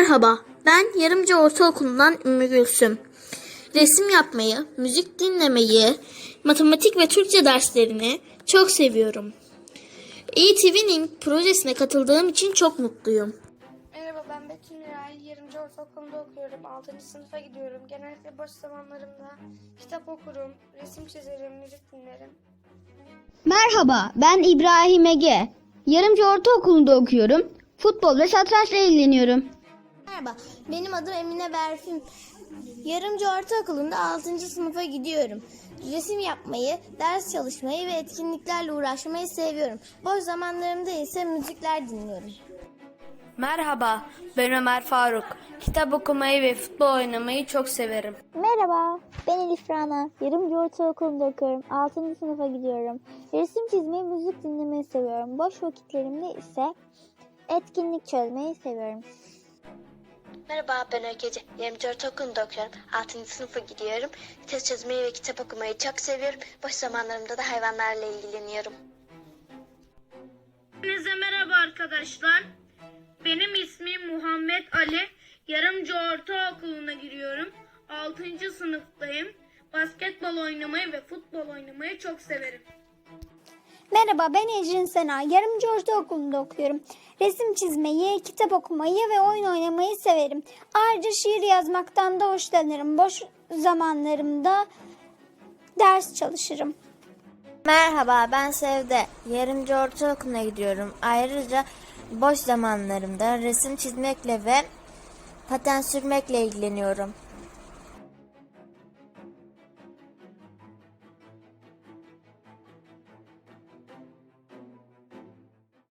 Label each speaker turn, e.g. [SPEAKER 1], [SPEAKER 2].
[SPEAKER 1] Merhaba, ben Yarımcı Ortaokulu'ndan Ümmü Gülsüm. Resim yapmayı, müzik dinlemeyi, matematik ve Türkçe derslerini çok seviyorum. E-Twinning projesine katıldığım için çok mutluyum.
[SPEAKER 2] Merhaba ben Betül Miray. Yarımcı Ortaokulu'nda okuyorum. 6. sınıfa gidiyorum. Genellikle boş zamanlarımda kitap okurum, resim çizerim, müzik dinlerim.
[SPEAKER 3] Merhaba, ben İbrahim Ege. Yarımcı Ortaokulu'nda okuyorum. Futbol ve satrançla ilgileniyorum.
[SPEAKER 4] Merhaba, benim adım Emine Berfin. Yarımcı Ortaokulu'nda 6. sınıfa gidiyorum. Resim yapmayı, ders çalışmayı ve etkinliklerle uğraşmayı seviyorum. Boş zamanlarımda ise müzikler dinliyorum.
[SPEAKER 5] Merhaba, ben Ömer Faruk. Kitap okumayı ve futbol oynamayı çok severim.
[SPEAKER 6] Merhaba, ben Elif Rana. Yarımcı Ortaokulu'nda okuyorum. 6. sınıfa gidiyorum. Resim çizmeyi, müzik dinlemeyi seviyorum. Boş vakitlerimde ise etkinlik çözmeyi seviyorum.
[SPEAKER 7] Merhaba ben Öykece. Yarımcı Ortaokulu'nda okuyorum. 6. sınıfa gidiyorum. Test çözmeyi ve kitap okumayı çok seviyorum. Boş zamanlarımda da hayvanlarla ilgileniyorum.
[SPEAKER 8] Hepinize merhaba arkadaşlar. Benim ismim Muhammed Ali. Yarımcı Ortaokulu'na giriyorum. 6. sınıftayım. Basketbol oynamayı ve futbol oynamayı çok severim.
[SPEAKER 9] Merhaba ben Ecrin Sena. Yarımcı Ortaokulu'nda okuyorum. Resim çizmeyi, kitap okumayı ve oyun oynamayı severim. Ayrıca şiir yazmaktan da hoşlanırım. Boş zamanlarımda ders çalışırım.
[SPEAKER 4] Merhaba, ben Sevde. Yarımcı Ortaokulu'na gidiyorum. Ayrıca boş zamanlarımda resim çizmekle ve paten sürmekle ilgileniyorum.